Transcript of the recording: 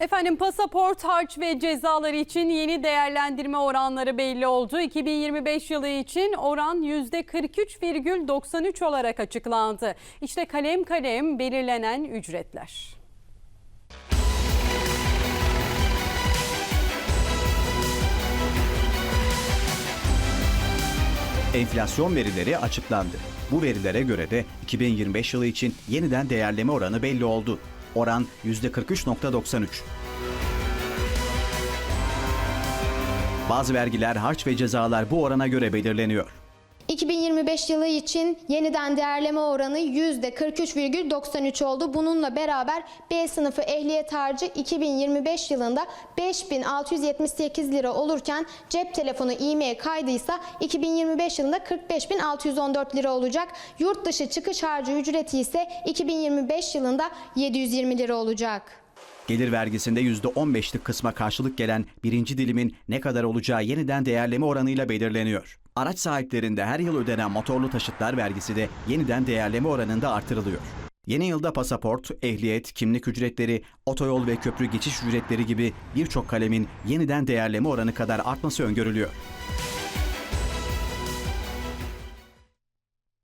Efendim pasaport, harç ve cezalar için yeni değerlendirme oranları belli oldu. 2025 yılı için oran %43,93 olarak açıklandı. İşte kalem kalem belirlenen ücretler. Enflasyon verileri açıklandı. Bu verilere göre de 2025 yılı için yeniden değerleme oranı belli oldu. Oran %43.93. Bazı vergiler, harç ve cezalar bu orana göre belirleniyor. 2025 yılı için yeniden değerleme oranı %43,93 oldu. Bununla beraber B sınıfı ehliyet harcı 2025 yılında 5678 lira olurken cep telefonu IMEI kaydıysa 2025 yılında 45614 lira olacak. Yurt dışı çıkış harcı ücreti ise 2025 yılında 720 lira olacak. Gelir vergisinde %15'lik kısma karşılık gelen birinci dilimin ne kadar olacağı yeniden değerleme oranıyla belirleniyor. Araç sahiplerinde her yıl ödenen motorlu taşıtlar vergisi de yeniden değerleme oranında artırılıyor. Yeni yılda pasaport, ehliyet, kimlik ücretleri, otoyol ve köprü geçiş ücretleri gibi birçok kalemin yeniden değerleme oranı kadar artması öngörülüyor.